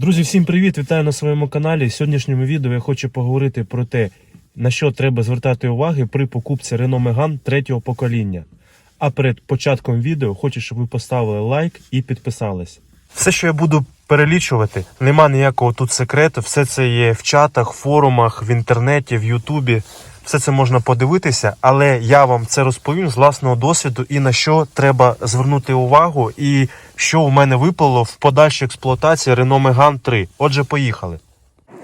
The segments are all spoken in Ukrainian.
Друзі, всім привіт! Вітаю на своєму каналі. В сьогоднішньому відео я хочу поговорити про те, на що треба звертати уваги при покупці Renault Megane третього покоління. А перед початком відео хочу, щоб ви поставили лайк і підписались. Все, що я буду перелічувати, нема ніякого тут секрету. Все це є в чатах, форумах, в інтернеті, в Ютубі. Все це можна подивитися, але я вам це розповім з власного досвіду і на що треба звернути увагу, і що у мене випало в подальшій експлуатації Renault Megane 3. Отже, поїхали.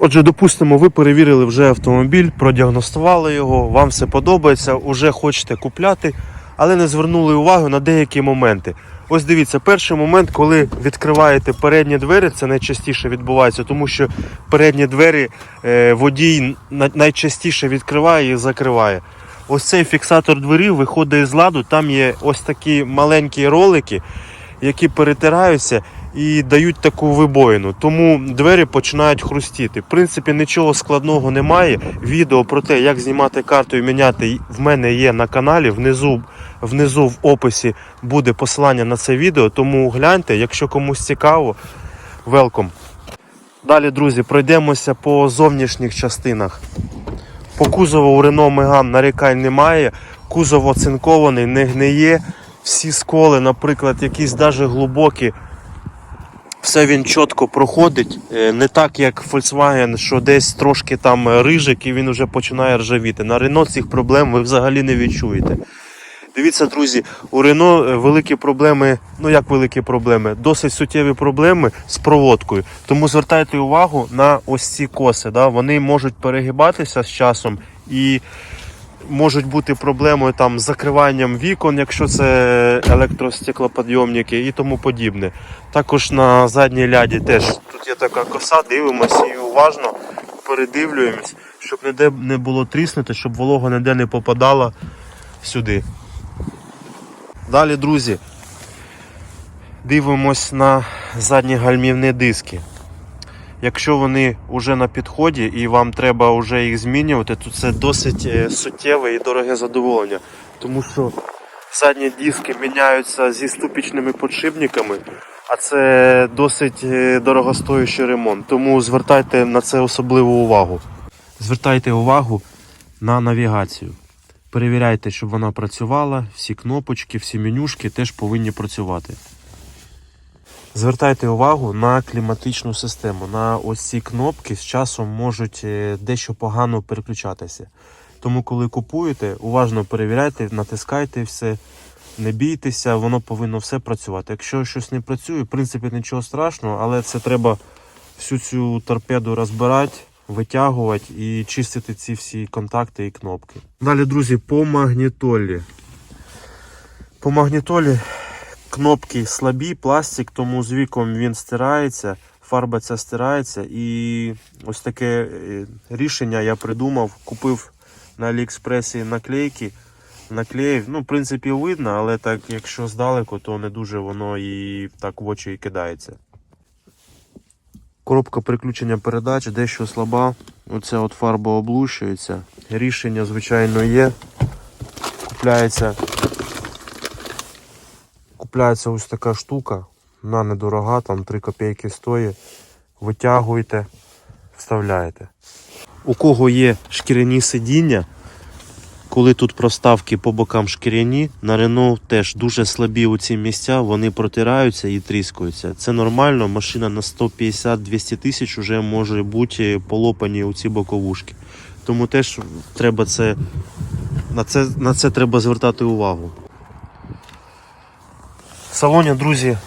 Отже, допустимо, ви перевірили вже автомобіль, продіагностували його, вам все подобається, уже хочете купляти, але не звернули увагу на деякі моменти. Ось дивіться, перший момент, коли відкриваєте передні двері, це найчастіше відбувається, тому що передні двері е, водій на- найчастіше відкриває і закриває. Ось цей фіксатор двері виходить із ладу. Там є ось такі маленькі ролики, які перетираються і дають таку вибоїну. Тому двері починають хрустіти. В принципі, нічого складного немає. Відео про те, як знімати карту і міняти, в мене є на каналі. Внизу, внизу в описі буде посилання на це відео. Тому гляньте, якщо комусь цікаво, велком. Далі, друзі, пройдемося по зовнішніх частинах. По кузову у Renault Megane нарікань немає. Кузов оцинкований, не гниє. Всі сколи, наприклад, якісь навіть глибокі, все він чітко проходить. Е, Не так, як Volkswagen, що десь трошки там рижик і він вже починає ржавіти. На Renault цих проблем ви взагалі не відчуєте. Дивіться, друзі, у Renault е, великі проблеми, ну як великі проблеми, досить суттєві проблеми з проводкою. Тому звертайте увагу на ось ці коси. Да? Вони можуть перегибатися з часом і можуть бути проблемою там з закриванням вікон, якщо це електростеклоподйомники і тому подібне. Також на задній ляді теж тут є така коса, дивимося і уважно передивлюємось, щоб ніде не було тріснути, щоб волога ніде не попадала сюди. Далі, друзі, дивимось на задні гальмівні диски. Якщо вони вже на підході і вам треба вже їх змінювати, то це досить е, суттєве і дороге задоволення. Тому що задні диски міняються зі ступічними подшипниками, а це досить е, дорогостоящий ремонт. Тому звертайте на це особливу увагу. Звертайте увагу на навігацію. Перевіряйте, щоб вона працювала, всі кнопочки, всі менюшки теж повинні працювати. Звертайте увагу на кліматичну систему. На ось ці кнопки з часом можуть е, дещо погано переключатися. Тому, коли купуєте, уважно перевіряйте, натискайте все, не бійтеся, воно повинно все працювати. Якщо щось не працює, в принципі нічого страшного, але це треба всю цю торпеду розбирати, витягувати і чистити ці всі контакти і кнопки. Далі, друзі, по магнітолі. По магнітолі кнопки слабі, пластик, тому з віком він стирається, фарба ця стирається. І ось таке е, рішення я придумав. Купив на Аліекспресі наклейки. Наклеїв, ну, в принципі, видно, але так, якщо здалеку, то не дуже воно і так в очі і кидається. Коробка переключення передач дещо слаба. Оця от фарба облущується. Рішення, звичайно, є. Купляється Купляється ось така штука, вона недорога, там 3 копійки стоїть. Витягуєте, вставляєте. У кого є шкіряні сидіння, коли тут проставки по бокам шкіряні, на Renault теж дуже слабі у ці місця, вони протираються і тріскаються. Це нормально, машина на 150-200 тисяч вже може бути полопані у ці боковушки. Тому теж треба це, на це, на це треба звертати увагу. В салоні, друзі,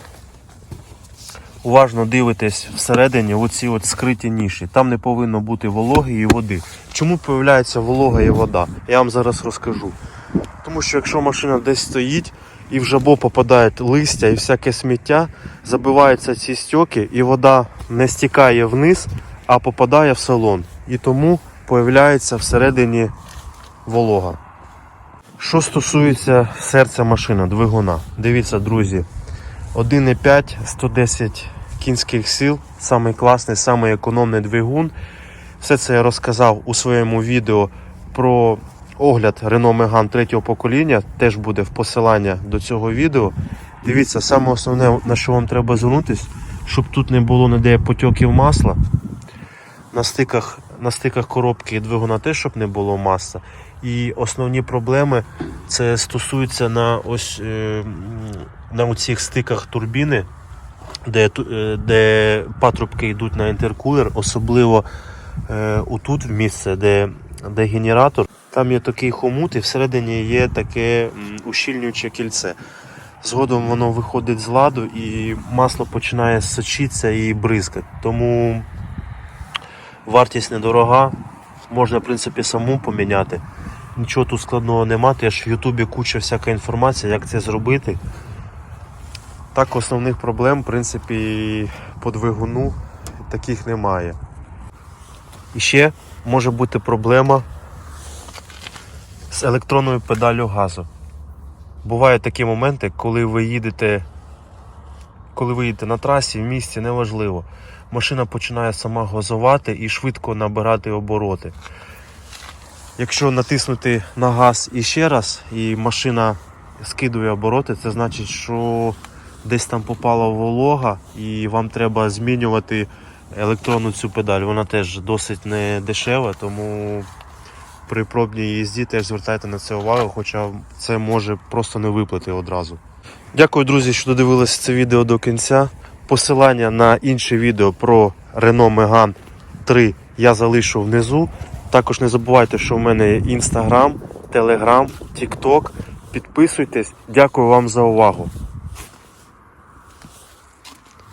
уважно дивитесь всередині оці от скриті ніші. Там не повинно бути вологи і води. Чому появляється волога і вода? Я вам зараз розкажу. Тому що якщо машина десь стоїть і в жабо попадає листя і всяке сміття, забиваються ці стьоки і вода не стікає вниз, а попадає в салон. І тому появляється всередині волога. Що стосується серця машини, двигуна, дивіться, друзі, 1,5, 110 кінських сил, самий класний, самий економний двигун. Все це я розказав у своєму відео про огляд Renault Megane третього покоління. Теж буде в посилання до цього відео. Дивіться, саме основне, на що вам треба звернутися, щоб тут не було ніде потьоків масла. На стиках, на стиках коробки і двигуна теж, щоб не було масла. І основні проблеми це стосується на ось е, на цих стиках турбіни, де, е, де патрубки йдуть на інтеркулер, особливо е, отут в місце, де, де генератор. Там є такий хомут, і всередині є таке ущільнююче кільце. Згодом воно виходить з ладу і масло починає сочитися і бризкати. Тому вартість недорога. Можна, в принципі, саму поміняти. Нічого тут складного нема. Теж в Ютубі куча всяка інформація, як це зробити. Так, основних проблем, в принципі, по двигуну таких немає. І ще може бути проблема з електронною педалю газу. Бувають такі моменти, коли ви їдете, коли ви їдете на трасі, в місті, неважливо. Машина починає сама газувати і швидко набирати обороти. Якщо натиснути на газ іще раз, і машина скидує обороти, це значить, що десь там попала волога, і вам треба змінювати електронну цю педаль. Вона теж досить не дешева, тому при пробній їзді теж звертайте на це увагу, хоча це може просто не виплати одразу. Дякую, друзі, що додивилися це відео до кінця. Посилання на інше відео про Renault Megane 3 я залишу внизу. Також не забувайте, що в мене є Instagram, Telegram, TikTok. Підписуйтесь. Дякую вам за увагу.